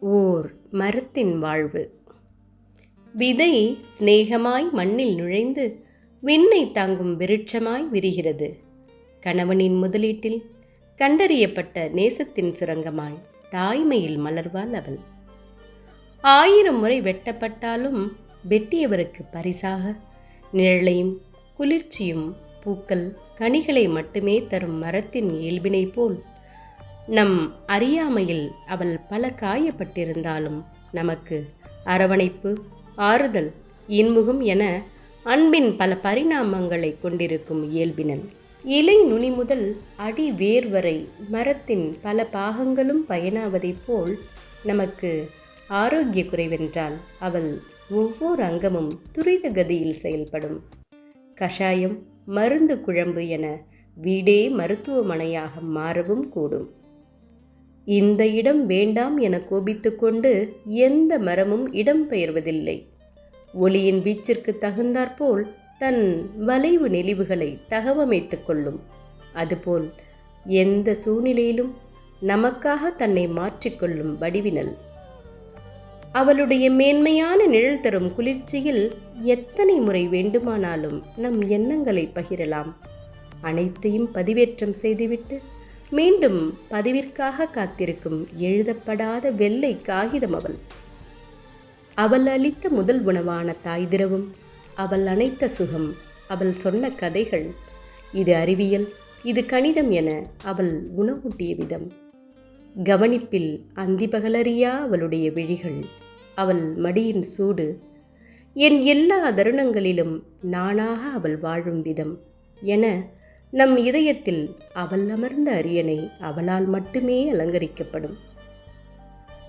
ஓர் மரத்தின் வாழ்வு. விதை சிநேகமாய் மண்ணில் நுழைந்து விண்ணை தாங்கும் விருட்சமாய் விரிகிறது. கணவனின் முதலீட்டில் கண்டறியப்பட்ட நேசத்தின் சுரங்கமாய் தாய்மையில் மலர்வாள் அவள். ஆயிரம் முறை வெட்டப்பட்டாலும் வெட்டியவருக்கு பரிசாக நிழலையும் குளிர்ச்சியும் பூக்கள் கனிகளை மட்டுமே தரும் மரத்தின் இயல்பினை போல் நம் அறியாமையில் அவள் பல காயப்பட்டிருந்தாலும் நமக்கு அரவணைப்பு ஆறுதல் இன்முகம் என அன்பின் பல பரிணாமங்களை கொண்டிருக்கும் இயல்பினன். இலை நுனி முதல் அடி வேர் வரை மரத்தின் பல பாகங்களும் பயனாவதைப் போல் நமக்கு ஆரோக்கிய குறைவென்றால் அவள் ஒவ்வொரு அங்கமும் துரித கதியில் செயல்படும். கஷாயம் மருந்து குழம்பு என வீடே மருத்துவமனையாக மாறவும் கூடும். இந்த இடம் வேண்டாம் என கோபித்துக்கொண்டு எந்த மரமும் இடம் பெயர்வதில்லை ஒளியின் வீச்சிற்கு தகுந்தாற்போல் தன் வளைவு நெளிவுகளை தகவமைத்துக் கொள்ளும். அதுபோல் எந்த சூழ்நிலையிலும் நமக்காக தன்னை மாற்றிக்கொள்ளும் வடிவினல். அவளுடைய மேன்மையான நிழல் தரும் குளிர்ச்சியில் எத்தனை முறை வேண்டுமானாலும் நம் எண்ணங்களை பகிரலாம். அனைத்தையும் பதிவேற்றம் செய்துவிட்டு மீண்டும் பதிவிற்காக காத்திருக்கும் எழுதப்படாத வெள்ளை காகிதம் அவள். அவள் அளித்த முதல் உணவான தாய் திரவும் அவள் அணைத்த சுகம் அவள் சொன்ன கதைகள். இது அறிவியல் இது கணிதம் என அவள் உணவூட்டிய விதம். கவனிப்பில் அந்திபகலறியா அவளுடைய விழிகள் அவள் மடியின் சூடு. என் எல்லா தருணங்களிலும் நானாக அவள் வாழும் விதம் என நம் இதயத்தில் அவள் அமர்ந்த அரியணை அவளால் மட்டுமே அலங்கரிக்கப்படும்.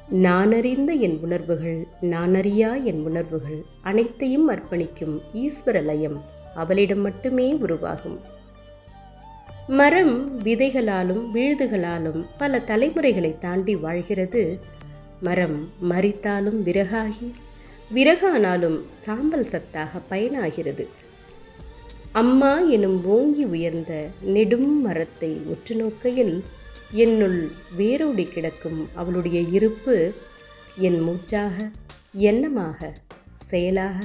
நான் அறிந்த என் உணர்வுகள் நான் அறியா என் உணர்வுகள் அனைத்தையும் அர்ப்பணிக்கும் ஈஸ்வர லயம் அவளிடம் மட்டுமே உருவாகும். மரம் விதைகளாலும் விழுதுகளாலும் பல தலைமுறைகளை தாண்டி வாழ்கிறது. மரம் மறித்தாலும் விறகாகி விறகானாலும் சாம்பல் சத்தாக பயனாகிறது. அம்மா எனும் ஓங்கி உயர்ந்த நெடும் மரத்தை உற்று நோக்கையில் என்னுள் வேரோடி கிடக்கும் அவளுடைய இருப்பு என் மூச்சாக எண்ணமாக செயலாக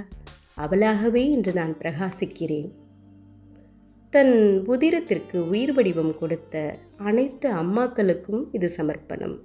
அவளாகவே இன்று நான் பிரகாசிக்கிறேன். தன் உதிரத்திற்கு உயிர் வடிவம் கொடுத்த அனைத்து அம்மாக்களுக்கும் இது சமர்ப்பணம்.